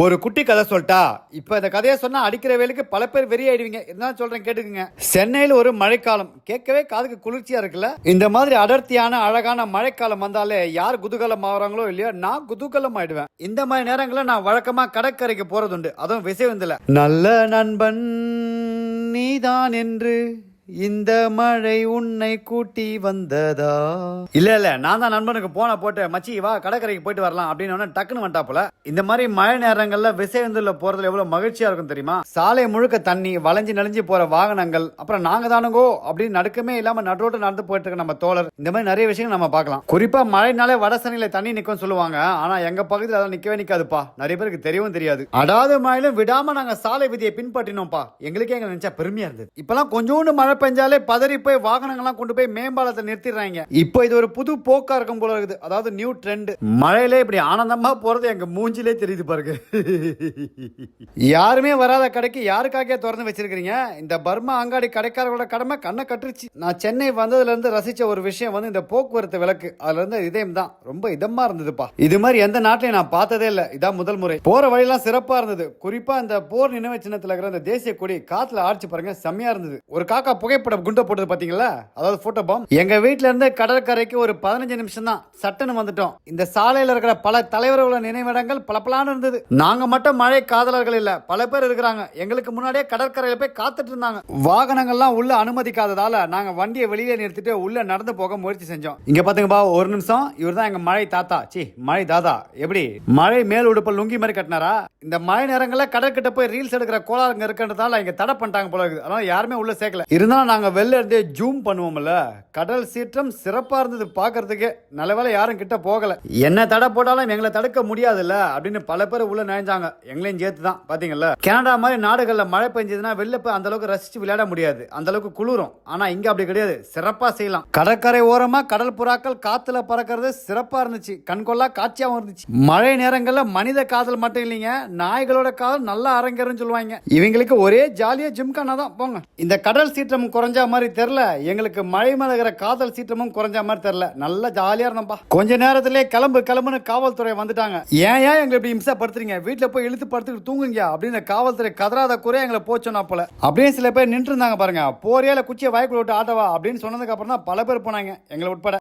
ஒரு குட்டி கதை சொல்லிட்டா இப்போ இந்த கதையை சொன்னால் அடிக்கிற வேலைக்கு பல பேர் வெறி ஆயிடுவீங்க. சொல்கிறேன் சொல்றேன் கேட்டுக்குங்க. சென்னையில் ஒரு மழைக்காலம். கேட்கவே காதுக்கு குளிர்ச்சியாக இருக்குல்ல? இந்த மாதிரி அடர்த்தியான அழகான மழைக்காலம் வந்தாலே யார் குதூகலம் ஆகிறாங்களோ இல்லையோ நான் குதூகலம் ஆயிடுவேன். இந்த மாதிரி நேரங்களில் நான் வழக்கமாக கடற்கரைக்கு போகிறதுண்டு அதுவும் விசைவந்தில். நல்ல நண்பன் நீதான் என்று இந்த மழை உன்னை கூட்டி வந்ததா? இல்ல இல்ல நான் தான் நண்பனுக்கு போன போட்டு மச்சி வா கடற்கரைக்கு போயிட்டு வரலாம். அப்படின்னு உடனே டக்குன்னு வந்துட்டாப்புல இந்த மாதிரி மழை நேரங்கள்ல விசைவந்துல போறதுல எவ்வளவு மகிழ்ச்சியா இருக்கும் தெரியுமா? சாலை முழுக்க தண்ணி வளைஞ்சு நெளிஞ்சு போற வாகனங்கள் அப்புறம் நாங்க தானுங்கோ அப்படின்னு நடுக்கமே இல்லாம நடுரோட்டு நடந்து போயிட்டு இருக்க நம்ம தோழர். இந்த மாதிரி நிறைய விஷயங்கள் நம்ம பார்க்கலாம். குறிப்பா மழைனாலே வடசனையில தண்ணி நிக்கும் சொல்லுவாங்க. ஆனா எங்க பகுதியில் அதெல்லாம் நிக்கவே நிக்காதுப்பா. நிறைய பேருக்கு தெரியவும் தெரியாது. அடாத மழையிலும் விடாம நாங்க சாலை விதியை பின்பற்றினோம்ப்பா. எங்களுக்கே எங்க நினைச்சா பெருமையா இருந்தது. இப்பெல்லாம் கொஞ்சோண்டு மழை பெஞ்சாலே பதறி போய் வாகனங்கள்லாம் கொண்டு போய் மேம்பாலத்தை நிறுத்திடுறாங்க. இப்போ இது ஒரு புது போக்கா இருக்கும் போல இருக்குது. அதாவது நியூ ட்ரெண்ட் மழையில இப்படி ஆனந்தமா போறது எங்க மூஞ்சிலே தெரியுது பாருங்க. யாருமே வராத கடைக்கு யாருக்காக திறந்து வச்சிருக்கீங்க இந்த பர்மா அங்காடி கடைக்காரர்களோட கடமை கண்ணை கட்டுருச்சு. நான் சென்னை வந்ததுல இருந்து ரசிச்ச ஒரு விஷயம் வந்து இந்த போக்குவரத்து விளக்கு. அதுல இருந்து இதயம் தான் ரொம்ப இதமா இருந்ததுப்பா. இது மாதிரி எந்த நாட்டிலையும் நான் பார்த்ததே இல்ல. இதான் முதல் முறை. போற வழியெல்லாம் சிறப்பா இருந்தது. குறிப்பா இந்த போர் நினைவு சின்னத்துல இருக்கிற அந்த தேசிய கொடி காத்துல ஆட்சி பாருங்க. செம்மையா இருந்தது. ஒரு காக்கா புகைப்படம் குண்டை போட்டது பாத்தீங்களா? அதாவது போட்டோ பாம் எங்க வீட்டுல இருந்து கடற்கரைக்கு ஒரு பதினஞ்சு நிமிஷம் தான் சட்டன்னு வந்துட்டோம். இந்த சாலையில இருக்கிற பல தலைவர்களோட நினைவிடங்கள் பளபளன்னு இருந்தது. நாங்க மட்டும் மழை காதலர்கள் இல்ல பல பேர் இருக்கிறாங்க. எங்களுக்கு முன்னாடியே கடற்கரையில போய் காத்துட்டு இருந்தாங்க. வாகனங்கள்லாம் உள்ள அனுமதிக்காததால நாங்க வண்டியை வெளியே நிறுத்திட்டு உள்ள நடந்து போக முயற்சி செஞ்சோம். இங்க பாத்துங்கப்பா ஒரு நிமிஷம். இவர் தான் எங்க மழை தாத்தா. சி மழை தாதா. எப்படி? மழை மேல் உடுப்ப லுங்கி மாதிரி கட்டினாரா? இந்த மழை நேரங்களில் கடற்கிட்ட போய் ரீல்ஸ் எடுக்கிற கோளாறுங்க இருக்குன்றதால இங்க தடை பண்ணிட்டாங்க போல இருக்குது. அதனால யாருமே உள்ள சேர்க்கல. இருந்து இருந்தாலும் நாங்கள் வெளில இருந்தே ஜூம் பண்ணுவோம்ல. கடல் சீற்றம் சிறப்பாக இருந்தது பார்க்கறதுக்கு. நல்ல வேலை யாரும் கிட்ட போகலை. என்ன தடை போட்டாலும் எங்களை தடுக்க முடியாதுல்ல அப்படின்னு பல பேர் உள்ள நினைஞ்சாங்க எங்களையும் சேர்த்து தான் பாத்தீங்கல்ல? கனடா மாதிரி நாடுகளில் மழை பெஞ்சதுன்னா வெளில போய் அந்த அளவுக்கு விளையாட முடியாது. அந்த அளவுக்கு குளிரும். ஆனால் இங்கே அப்படி கிடையாது. சிறப்பாக செய்யலாம். கடற்கரை ஓரமாக கடல் புறாக்கள் காற்றுல பறக்கிறது சிறப்பாக இருந்துச்சு. கண்கொள்ளா காட்சியாகவும் இருந்துச்சு. மழை நேரங்களில் மனித காதல் மட்டும் இல்லைங்க. நாய்களோட காதல் நல்லா அரங்கேறும் சொல்லுவாங்க. இவங்களுக்கு ஒரே ஜாலியாக ஜிம்கானா தான். போங்க. இந்த கடல் சீற்றம் குறைஞ்ச மாதிரி தெரியல. எங்களுக்கு மழை மலகிற காதல் சீற்றமும் குறைஞ்ச மாதிரி தெரியல. நல்லா ஜாலியா இருந்தோம்ப்பா கொஞ்ச நேரத்திலே கிளம்பு கிளம்புன்னு காவல்துறை வந்துட்டாங்க. ஏன் ஏன் எங்களை இப்படி இம்சப்படுத்துறீங்க வீட்டுல போய் இழுத்து படுத்துட்டு தூங்குங்க அப்படின்னு காவல்துறை கதராத குறை எங்களை போச்சோன்னா போல. அப்படியே சில பேர் நின்று இருந்தாங்க பாருங்க. போறியால குச்சியை வாய்க்குள்ள விட்டு ஆட்டவா அப்படின்னு சொன்னதுக்கு அப்புறம் தான் பல பேர் போனாங்க. எங்களை உட்பட.